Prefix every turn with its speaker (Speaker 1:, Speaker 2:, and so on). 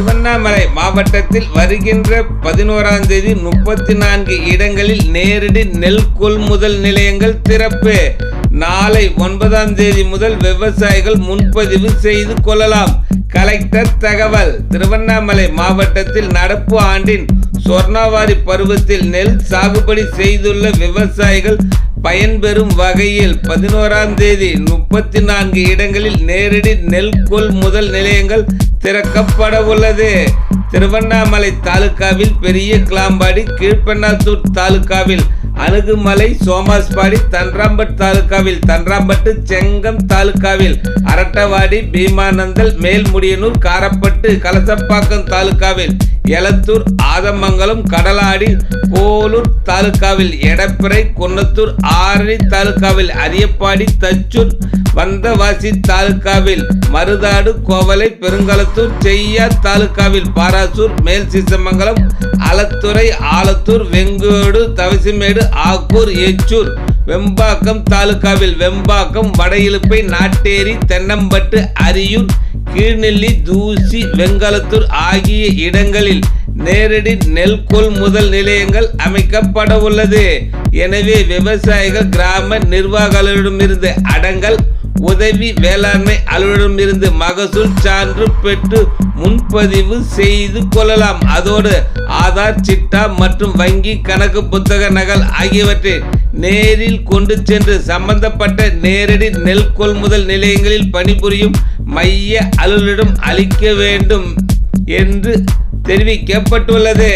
Speaker 1: திருவண்ணாமலை மாவட்டத்தில் வருகின்ற பதினோராம் தேதி முப்பத்தி நான்கு இடங்களில் நேரடி நெல் கொள்முதல் நிலையங்கள் திறப்பு. நாளை ஒன்பதாம் தேதி முதல் விவசாயிகள் முன்பதிவு செய்து கொள்ளலாம். கலெக்டர் தகவல் திருவண்ணாமலை மாவட்டத்தில் நடப்பு ஆண்டின் சொர்ணாவாரி பருவத்தில் நெல் சாகுபடி செய்துள்ள விவசாயிகள் பயன்பெறும் வகையில் பதினோராம் தேதி முப்பத்தி நான்கு இடங்களில் நேரடி நெல் கொள்முதல் நிலையங்கள் திறக்கப்பட உள்ளது. திருவண்ணாமலை தாலுகாவில் பெரிய கிளாம்பாடி கீழ்பெண்ணாத்தூர் தாலுகாவில் அணுகுமலை சோமாஸ்பாடி தன்றாம்பட் தாலுகாவில் தன்றாம்பட்டு செங்கம் தாலுகாவில் அரட்டவாடி பீமானந்தல் மேல்முடியனூர் காரப்பட்டு கலசப்பாக்கம் தாலுகாவில் எலத்தூர் ஆதமங்கலம் கடலாடி போலூர் தாலுகாவில் எடப்பிறை குன்னத்தூர் ஆரணி தாலுகாவில் அரியப்பாடி தச்சூர் வந்தவாசி தாலுகாவில் மருதாடு கோவலை பெருங்களத்தூர் செய்யா தாலுகாவில் பாராசூர் மேல் சீசமங்கலம் அலத்துறை ஆலத்தூர் வெங்கோடு தவசிமேடு ஆக்கூர் எச்சூர் வெம்பாக்கம் தாலுகாவில் வெம்பாக்கம் வடையிலுப்பை நாட்டேரி தென்னம்பட்டு அரியூர் கீழ்நெல்லி தூசி வெங்கலத்தூர் ஆகிய இடங்களில் நேரடி நெல் கொள்முதல் நிலையங்கள் அமைக்கப்பட உள்ளது. எனவே விவசாயிகள் கிராம நிர்வாகிகளிடமிருந்து அடங்கல் உதவி வேளாண்மை அலுவலரிடமிருந்து மகசூல் சான்று பெற்று முன்பதிவு செய்து கொள்ளலாம். அதோடு ஆதார் சிட்டா மற்றும் வங்கி கணக்கு புத்தக நகல் ஆகியவற்றை நேரில் கொண்டு சென்று சம்பந்தப்பட்ட நேரடி நெல் கொள்முதல் நிலையங்களில் பணிபுரியும் மைய அலுவலரிடம் அளிக்க வேண்டும் என்று தெரிவிக்கப்பட்டுள்ளது.